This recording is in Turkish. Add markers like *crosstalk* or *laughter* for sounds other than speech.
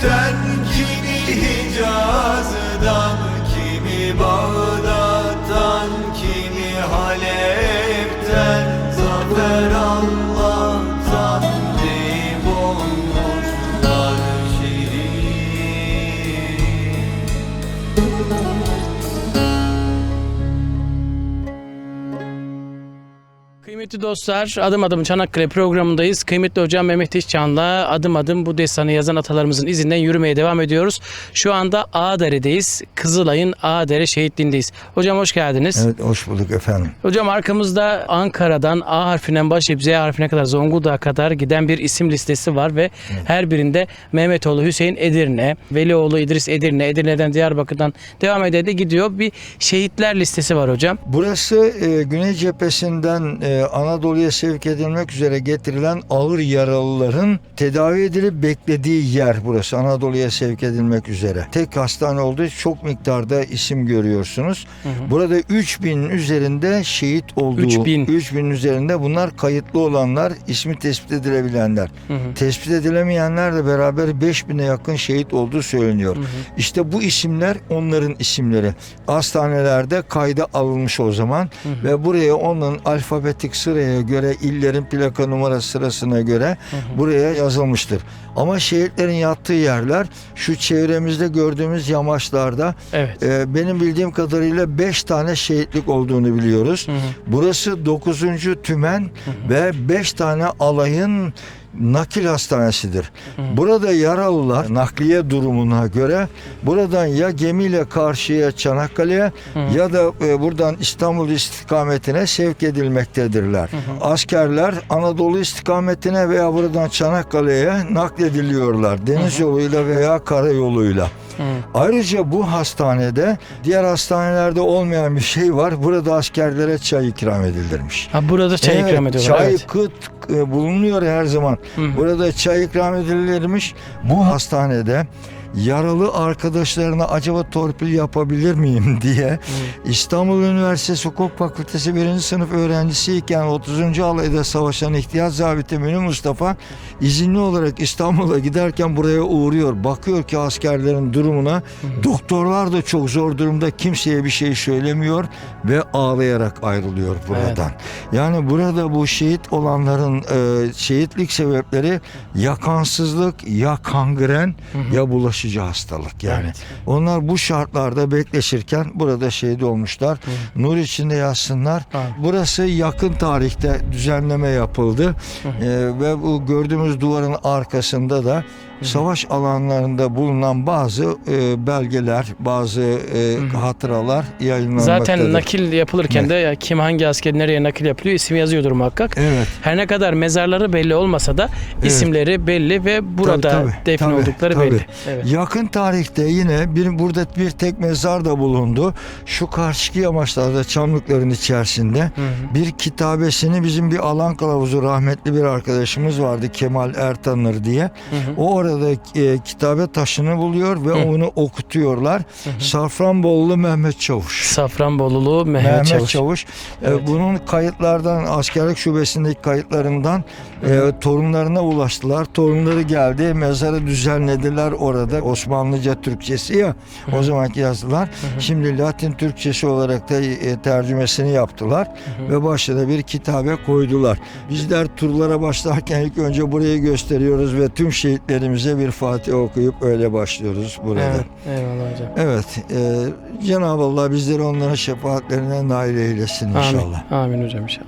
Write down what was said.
dead. Kıymetli dostlar, Adım Adım Çanakkale programındayız. Kıymetli hocam Mehmet İşcan'la adım adım bu destanı yazan atalarımızın izinden yürümeye devam ediyoruz. Şu anda Ağdere'deyiz. Kızılay'ın Ağdere şehitliğindeyiz. Hocam hoş geldiniz. Evet hoş bulduk efendim. Hocam arkamızda Ankara'dan A harfinden başlayıp Z harfine kadar Zonguldak'a kadar giden bir isim listesi var ve her birinde Mehmetoğlu Hüseyin Edirne, Velioğlu İdris Edirne, Edirne'den Diyarbakır'dan devam ede de gidiyor. Bir şehitler listesi var hocam. Burası e, Güney cephesinden e, Anadolu'ya sevk edilmek üzere getirilen ağır yaralıların tedavi edilip beklediği yer burası. Anadolu'ya sevk edilmek üzere. Tek hastane olduğu için çok miktarda isim görüyorsunuz. Burada 3000 üzerinde şehit olduğu. 3000. 3000 üzerinde bunlar kayıtlı olanlar, ismi tespit edilebilenler. Tespit edilemeyenlerle beraber 5000'e yakın şehit olduğu söyleniyor. İşte bu isimler onların isimleri. Hastanelerde kayda alınmış o zaman ve buraya onun alfabetik sıraya göre illerin plaka numarası sırasına göre buraya yazılmıştır. Ama şehitlerin yattığı yerler şu çevremizde gördüğümüz yamaçlarda Evet. e, benim bildiğim kadarıyla 5 tane şehitlik olduğunu biliyoruz. Burası 9. tümen ve 5 tane alayın nakil hastanesidir. Burada yaralılar nakliye durumuna göre buradan ya gemiyle karşıya Çanakkale'ye ya da e, buradan İstanbul istikametine sevk edilmektedirler. Askerler Anadolu istikametine veya buradan Çanakkale'ye naklediliyorlar. Deniz yoluyla veya karayoluyla. Ayrıca bu hastanede diğer hastanelerde olmayan bir şey var. Burada askerlere çay ikram edilirmiş. Ha, burada çay Evet, ikram ediyorlar. Çay evet. kıt e, bulunuyor her zaman. Burada çay ikram edilirmiş. Bu hastanede yaralı arkadaşlarına acaba torpil yapabilir miyim *laughs* diye İstanbul Üniversitesi Hukuk Fakültesi 1. sınıf öğrencisiyken 30. alayda savaşan ihtiyat zabiti Münir Mustafa izinli olarak İstanbul'a giderken buraya uğruyor. Bakıyor ki askerlerin durumuna doktorlar da çok zor durumda kimseye bir şey söylemiyor ve ağlayarak ayrılıyor buradan. Yani burada bu şehit olanların e, şehitlik sebepleri ya kansızlık ya kangren ya bulaşıcı hastalık yani. Evet. Onlar bu şartlarda bekleşirken burada şehit olmuşlar. Nur içinde yatsınlar. Amin. Burası yakın tarihte düzenleme yapıldı. E, ve bu gördüğümüz duvarın arkasında da savaş alanlarında bulunan bazı e, belgeler, bazı e, hatıralar yayınlanmaktadır. Zaten nakil yapılırken Evet. de ya kim hangi asker nereye nakil yapılıyor isim yazıyordur muhakkak. Evet. Her ne kadar mezarları belli olmasa da isimleri belli ve burada Tabii, tabii, defin tabii, oldukları tabii. belli. Evet. Yakın tarihte yine bir burada bir tek mezar da bulundu. Şu karşıki yamaçlarda çamlıkların içerisinde bir kitabesini bizim bir alan kılavuzu rahmetli bir arkadaşımız vardı Kemal Ertanır diye. O orada e, kitabe taşını buluyor ve onu okutuyorlar. Safranbolulu Mehmet Çavuş. Safranbolulu Mehmet, Mehmet Çavuş. Çavuş. E, Evet. bunun kayıtlardan askerlik şubesindeki kayıtlarından e, torunlarına ulaştılar. Torunları geldi. Mezarı düzenlediler orada. Osmanlıca Türkçesi ya o zamanki yazdılar. Şimdi Latin Türkçesi olarak da e, tercümesini yaptılar ve başına bir kitabe koydular. Bizler turlara başlarken ilk önce burayı gösteriyoruz ve tüm şehitlerimize bir Fatiha okuyup öyle başlıyoruz burada. Evet. Eyvallah hocam. Evet, e, Cenab-ı Allah bizleri onların şefaatlerine nail eylesin inşallah. Amin. Amin hocam inşallah.